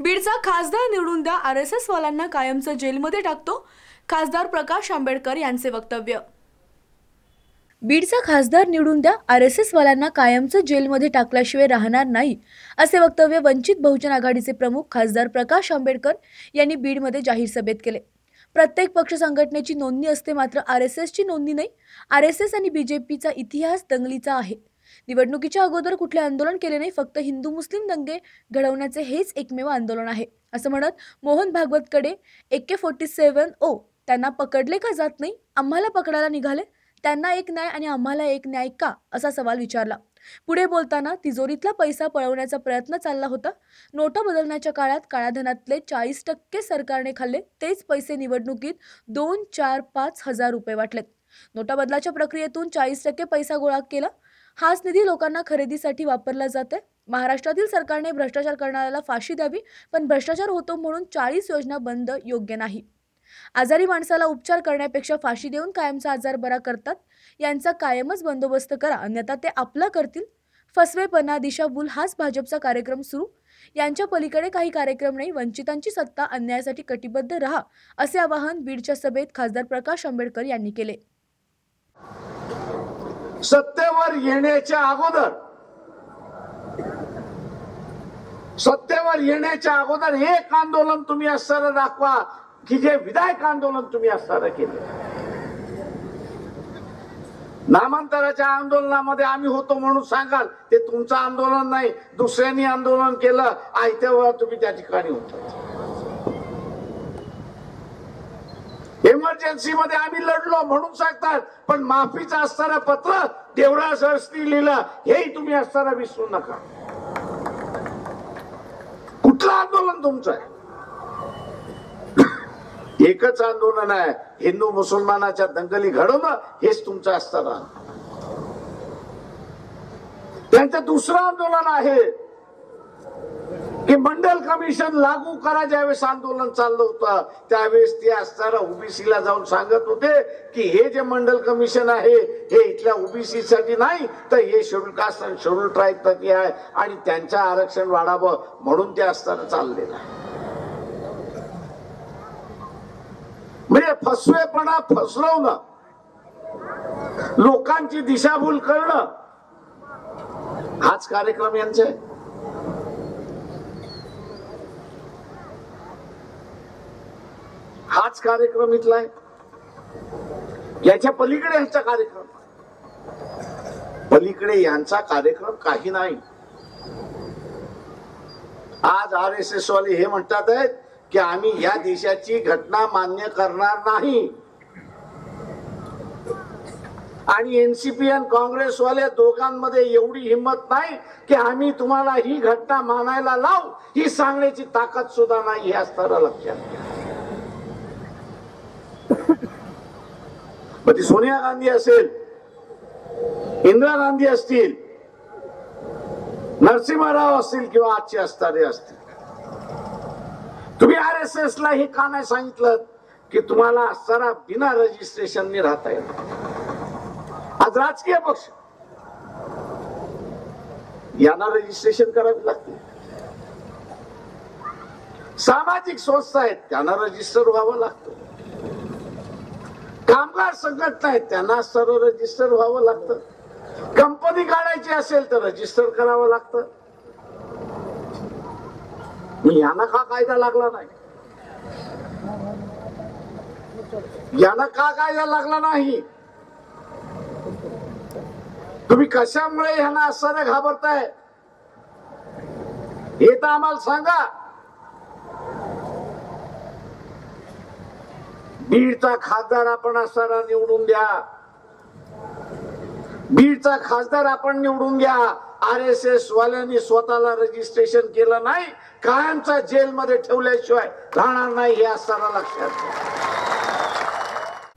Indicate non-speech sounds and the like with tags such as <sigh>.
बीडचा खासदार निवडून द्या आर एस एस वाल्यांना कायमचं जेलमध्ये टाकतो खासदार प्रकाश आंबेडकर यांचे वक्तव्य. बीडचा खासदार निवडून द्या आर एस एस वाल्यांना कायमचं जेलमध्ये टाकल्याशिवाय राहणार नाही असे वक्तव्य वंचित बहुजन आघाडीचे प्रमुख खासदार प्रकाश आंबेडकर यांनी बीडमध्ये जाहीर सभेत केले. प्रत्येक पक्ष संघटनेची नोंदणी असते मात्र आर एस एसची नोंदणी नाही आर एस एस आणि बीजेपीचा इतिहास दंगलीचा आहे. निवडणुकीच्या अगोदर कुठले आंदोलन केले नाही फक्त हिंदू मुस्लिम दंगे घडवण्याचे हेच एकमेव आंदोलन आहे. असं म्हणत मोहन भागवतकडे ए के फोर्टी सेवन ओ त्यांना पकडले का जात नाही? आम्हाला पकडायला निघाले? त्यांना एक न्याय आणि आम्हाला एक न्याय का? असा सवाल विचारला. पुढे बोलताना तिजोरीतला पैसा पळवण्याचा प्रयत्न चालला होता. नोटा बदलण्याच्या काळात काळाधनातले चाळीस टक्के सरकारने खाल्ले तेच पैसे निवडणुकीत दोन चार पाच हजार रुपये वाटलेत. नोटा बदलाच्या प्रक्रियेतून चाळीस टक्के पैसा गोळा केला हाच निधी लोकांना खरेदीसाठी वापरला जाते महाराष्ट्रातील सरकारने भ्रष्टाचार करणाऱ्याला फाशी द्यावी पण भ्रष्टाचार होतो म्हणून चाळीस योजना बंद योग्य नाही. आजारी माणसाला उपचार करण्यापेक्षा फाशी देऊन कायमचा आजार बरा करतात. यांचा कायमच बंदोबस्त करा अन्यथा ते आपला करतील. फसवेपणा दिशाभूल हाच भाजपचा कार्यक्रम सुरू. यांच्या पलीकडे काही कार्यक्रम नाही वंचितांची सत्ता अन्यायासाठी कटिबद्ध रहा असे आवाहन बीडच्या सभेत खासदार प्रकाश आंबेडकर यांनी केले. सत्तेवर येण्याच्या अगोदर सत्तेवर येण्याच्या अगोदर एक आंदोलन तुम्ही असताना दाखवा की जे विधायक आंदोलन तुम्ही असताना केले. नामांतराच्या आंदोलनामध्ये आम्ही होतो म्हणून सांगाल ते तुमचं आंदोलन नाही दुसऱ्यांनी आंदोलन केलं आयत्या तुम्ही त्या ठिकाणी होता इमर्जन्सी मध्ये आम्ही लढलो म्हणून सांगतात पण माफीचं असताना पत्र देवराज अडसनी लिहिलं हेही तुम्ही असताना विसरू नका. कुठलं आंदोलन तुमचं आहे? <coughs> एकच आंदोलन आहे हिंदू मुसलमानाच्या दंगली घडवणं हेच तुमचं असताना. त्यांचं दुसरं आंदोलन आहे की मंडल कमिशन लागू करा ज्यावेळेस आंदोलन चाललं होतं त्यावेळेस ते असताना ओबीसीला जाऊन सांगत होते की हे जे मंडल कमिशन आहे हे इथल्या ओबीसी साठी नाही तर हे शेड्यूल कास्ट आणि शेड्यूल ट्राईब आहे आणि त्यांचं आरक्षण वाढावं म्हणून ते असताना चाललेलं आहे. म्हणजे फसवेपणा फसवणं लोकांची दिशाभूल करणं हाच कार्यक्रम यांचा हाच कार्यक्रम इथला आहे याच्या पलीकडे ह्याचा कार्यक्रम. पलीकडे यांचा कार्यक्रम काही नाही. आज आर एस एस वाले हे म्हणतात आहेत की आम्ही या देशाची घटना मान्य करणार नाही. आणि एनसीपी आणि काँग्रेसवाले दोघांमध्ये एवढी हिंमत नाही की आम्ही तुम्हाला ही घटना मानायला लावू. ही सांगण्याची ताकद सुद्धा नाही हे असताना लक्षात घ्या. मग ती सोनिया गांधी असेल इंदिरा गांधी असतील नरसिंहराव असतील किंवा आजचे असणारे असतील. तुम्ही आर एस एस ला हे का नाही सांगितलं की तुम्हाला असताना बिना रजिस्ट्रेशनने राहता येत आज राजकीय पक्ष. यांना रजिस्ट्रेशन करावी लागते. सामाजिक संस्था आहेत त्यांना रजिस्टर व्हावं लागतं. कामगार संघटना आहेत त्यांना सर्व रजिस्टर व्हावं लागतं. कंपनी काढायची असेल तर रजिस्टर करावं लागतं. मी यांना का कायदा लागला नाही? यांना का कायदा लागला नाही? तुम्ही कशामुळे ह्यांना असं घाबरताय? हे तर आम्हाला सांगा. बीडचा खासदार आपण असताना निवडून द्या. बीडचा खासदार आपण निवडून घ्या. आर एस एस वाल्यांनी स्वतःला रजिस्ट्रेशन केलं नाही. कायमचा जेलमध्ये ठेवल्याशिवाय राहणार नाही हे असताना लक्षात घ्या